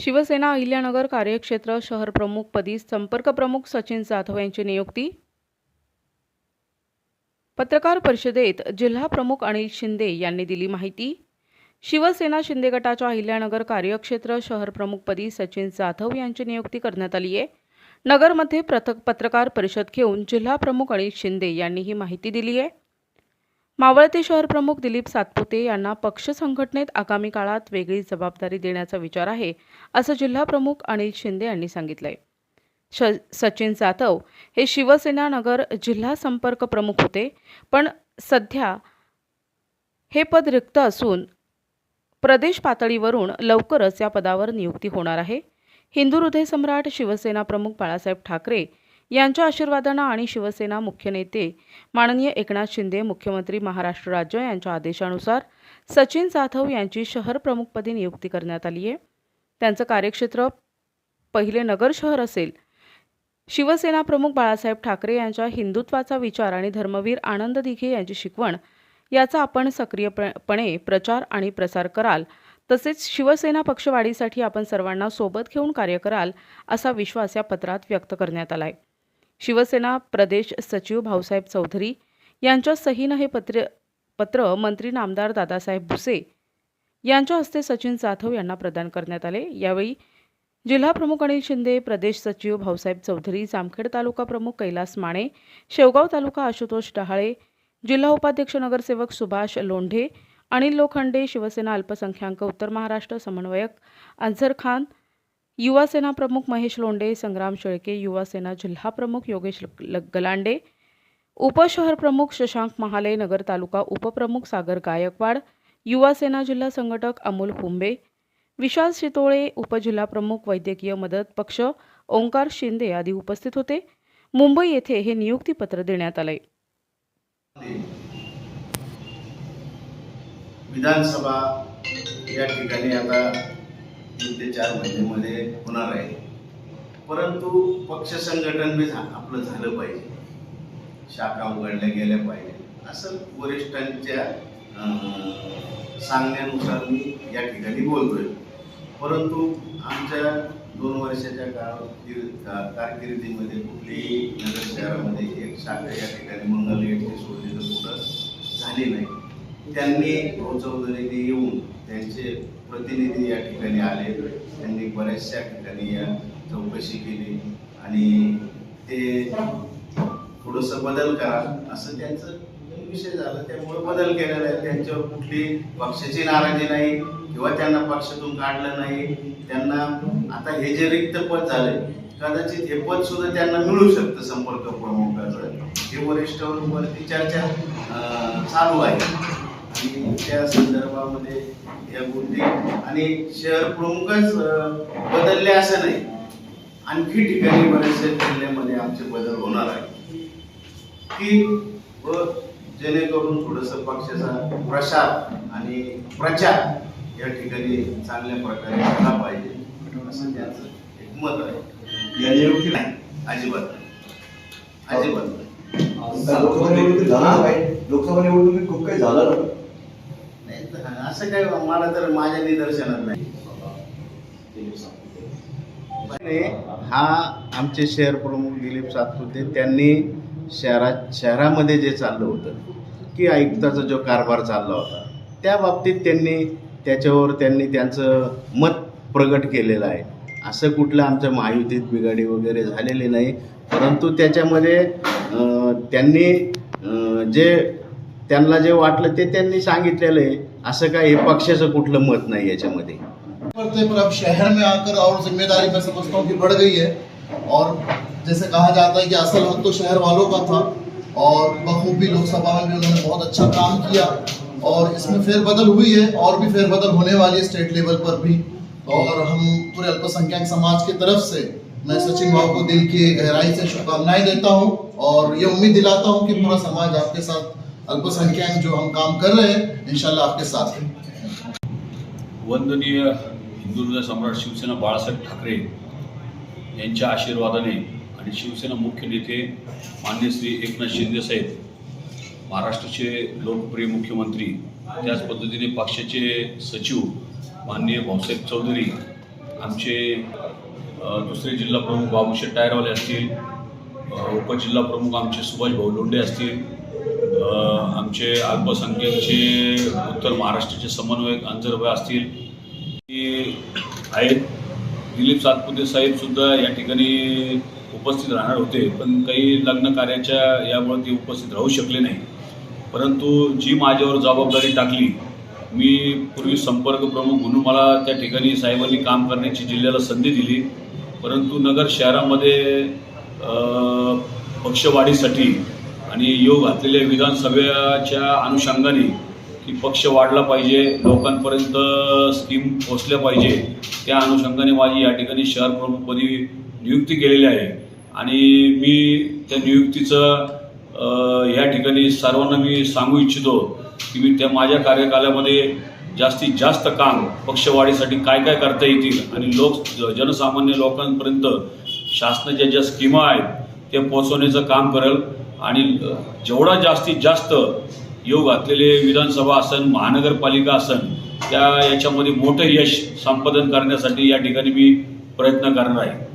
शिवसेना अहिल्यानगर कार्यक्षेत्र शहर प्रमुखपदी संपर्क प्रमुख सचिन जाधव यांची नियुक्ती. पत्रकार परिषदेत जिल्हा प्रमुख अनिल शिंदे यांनी दिली माहिती. शिवसेना शिंदे गटाच्या अहिल्यानगर कार्यक्षेत्र शहर प्रमुखपदी सचिन जाधव यांची नियुक्ती करण्यात आली आहे. नगरमध्ये प्रथक पत्रकार परिषद घेऊन जिल्हा प्रमुख अनिल शिंदे यांनी ही माहिती दिली आहे. मावळते शहर प्रमुख दिलीप सातपुते यांना पक्ष संघटनेत आगामी काळात वेगळी जबाबदारी देण्याचा विचार आहे असं जिल्हा प्रमुख अनिल शिंदे यांनी सांगितलंय. श सचिन जाधव हे शिवसेना नगर जिल्हा संपर्क प्रमुख होते पण सध्या हे पद रिक्त असून प्रदेश पातळीवरून लवकरच या पदावर नियुक्ती होणार आहे. हिंदू हृदय सम्राट शिवसेना प्रमुख बाळासाहेब ठाकरे यांच्या आशीर्वादानं आणि शिवसेना मुख्य नेते माननीय एकनाथ शिंदे मुख्यमंत्री महाराष्ट्र राज्य यांच्या आदेशानुसार सचिन जाधव यांची शहर प्रमुखपदी नियुक्ती करण्यात आली आहे. त्यांचं कार्यक्षेत्र पहिले नगर शहर असेल. शिवसेना प्रमुख बाळासाहेब ठाकरे यांच्या हिंदुत्वाचा विचार आणि धर्मवीर आनंद दिघे यांची शिकवण याचा आपण सक्रियपणे प्रचार आणि प्रसार कराल. तसेच शिवसेना पक्षवाढीसाठी आपण सर्वांना सोबत घेऊन कार्य कराल असा विश्वास या पत्रात व्यक्त करण्यात आला आहे शिवसेना प्रदेश सचिव भाऊसाहेब चौधरी यांच्या सहीनं हे पत्र पत्र मंत्री नामदार दादासाहेब भुसे यांच्या हस्ते सचिन जाधव यांना प्रदान करण्यात आले. यावेळी जिल्हा प्रमुख अनिल शिंदे प्रदेश सचिव भाऊसाहेब चौधरी जामखेड तालुका प्रमुख कैलास माने शेवगाव तालुका आशुतोष डहाळे जिल्हा उपाध्यक्ष नगरसेवक सुभाष लोंढे अनिल लोखंडे शिवसेना अल्पसंख्याक उत्तर महाराष्ट्र समन्वयक अझर खान युवासेना प्रमुख महेश लोंडे संग्राम शेळके युवासेना जिल्हा प्रमुख योगेश ल- गलांडे उपशहर प्रमुख शशांक महाले नगर तालुका उपप्रमुख सागर गायकवाड युवासेना जिल्हा संघटक अमोल हुंबे विशाल शितोळे उपजिल्हा प्रमुख वैद्यकीय मदत पक्ष ओंकार शिंदे आदी उपस्थित होते. मुंबई येथे हे नियुक्तीपत्र देण्यात आले विधानसभा या ठिकाणी आता तीन ते चार महिन्यामध्ये होणार आहे. परंतु पक्ष संघटन बी झा- आपलं झालं पाहिजे. शाखा उघडल्या गेल्या पाहिजे. असं वरिष्ठांच्या सांगण्यानुसार मी या ठिकाणी बोलतोय. परंतु आमच्या दोन वर्षाच्या का- कारकिर्दीमध्ये कुठलीही नगर शहरामध्ये एक शाखा या ठिकाणी मंगलगेटची सोडली तर कुठं झाली नाही. त्यांनी भाऊ चौधरीने येऊन त्यांचे प्रतिनिधी या ठिकाणी आले. त्यांनी बऱ्याचशा ठिकाणी या चौकशी केली आणि ते थोडंसं बदल करा असं त्यांचं विषय झाला. त्यामुळे बदल केलेला आहे. त्यांच्यावर कुठली पक्षाची नाराजी नाही किंवा त्यांना पक्षातून काढलं नाही. त्यांना आता हे जे रिक्त पद झाले कदाचित हे पद सुद्धा त्यांना मिळू शकतं संपर्क प्रमुखाचं हे वरिष्ठांवरती चर्चा चालू आहे. आणि त्या संदर्भामध्ये या गोष्टी आणि शहर प्रमुखच बदलले असं नाही. आणखी ठिकाणी बऱ्याचशा जिल्ह्यामध्ये आमचे बदल होणार आहे की व जेणेकरून थोडस पक्षाचा प्रसार आणि प्रचार या ठिकाणी चांगल्या प्रकारे झाला पाहिजे असं त्यांचं एक मत आहे. या नियुक्ती नाही अजिबात नाही. अजिबात नाही. लोकसभा निवडणुकीत खूप काही झालं ना असं काय मला तर माझ्या निदर्शनात नाही. हा आमचे शहर प्रमुख दिलीप सातपुते त्यांनी शहरात शहरामध्ये जे चाललं होतं की आयुक्ताचा जो कारभार चालला होता त्या बाबतीत त्यांनी त्याच्यावर त्यांनी त्यांचं मत प्रगट केलेलं आहे. असं कुठलं आमच्या महायुतीत बिघाडी वगैरे झालेली नाही परंतु त्याच्यामध्ये त्यांनी जे त्यांना जे वाटलं ते त्यांनी सांगितलेलं आहे. असं काय हे पक्षाचं कुठलं मत नाही याच्यामध्ये. अब शहर में आकर और ज़िम्मेदारी मैं समझता हूँ कि बढ़ गई है। और जैसे कहा जाता है कि असल हक तो शहर वालों का था और बखूबी लोकसभा में भी उन्होंने बहुत अच्छा काम किया और इसमें फेरबदल हुई है और भी फेरबदल होने वाली है स्टेट लेवल पर भी। और हम पूरे अल्पसंख्यक समाज की तरफ़ से मैं सचिन भाव को दिल की गहराई से शुभकामनाएँ देता हूँ और ये उम्मीद दिलाता हूँ कि पूरा समाज आपके साथ अल्पसंख्यक जो हम काम कर रहे हैं इंशाल्लाह आपके साथ वंदनीय हिंदू हृदय सम्राट शिवसेना बाळासाहेब ठाकरे यांच्या आशीर्वादाने आणि शिवसेना मुख्य नेते मान्य श्री एकनाथ शिंदे साहेब महाराष्ट्राचे लोकप्रिय मुख्यमंत्री त्याच पद्धतीने पक्षाचे सचिव माननीय भाऊसाहेब चौधरी आमचे दुसरे जिल्हा प्रमुख बाबूशेठ टायरवाले असतील उपजिल्हा प्रमुख आमचे सुभाष भाऊ लोंढे असतील आमचे अल्पसंख्याकचे उत्तर महाराष्ट्राचे समन्वयक अंजरभाई असतील की आहेत. दिलीप सातपुते साहेब सुद्धा या ठिकाणी उपस्थित राहणार होते पण काही लग्न कार्याच्या यामुळे ते उपस्थित राहू शकले नाही. परंतु जी माझ्यावर जबाबदारी टाकली मी पूर्वी संपर्क प्रमुख म्हणून मला त्या ठिकाणी साहेबांनी काम करण्याची जिल्ह्याला संधी दिली. परंतु नगर शहरामध्ये पक्षवाढीसाठी आणि योग घातलेल्या विधानसभेच्या अनुषंगाने की पक्ष वाढला पाहिजे लोकांपर्यंत स्कीम पोचल्या पाहिजे त्या अनुषंगाने माझी या ठिकाणी शहर प्रमुखपदी नियुक्ती केलेली आहे. आणि मी त्या नियुक्तीचं या ठिकाणी सर्वांना मी सांगू इच्छितो की मी त्या माझ्या कार्यकालामध्ये जास्तीत जास्त काम पक्षवाढीसाठी काय काय करता येतील आणि लोक जनसामान्य लोकांपर्यंत शासनाच्या ज्या स्कीमा आहेत त्या पोचवण्याचं काम करेल. आणि जेवढा जास्तीत जास्त योग घातलेले विधानसभा असन महानगरपालिका असन त्या याच्यामध्ये मोठं यश संपादन करण्यासाठी या ठिकाणी मी प्रयत्न करणार आहे.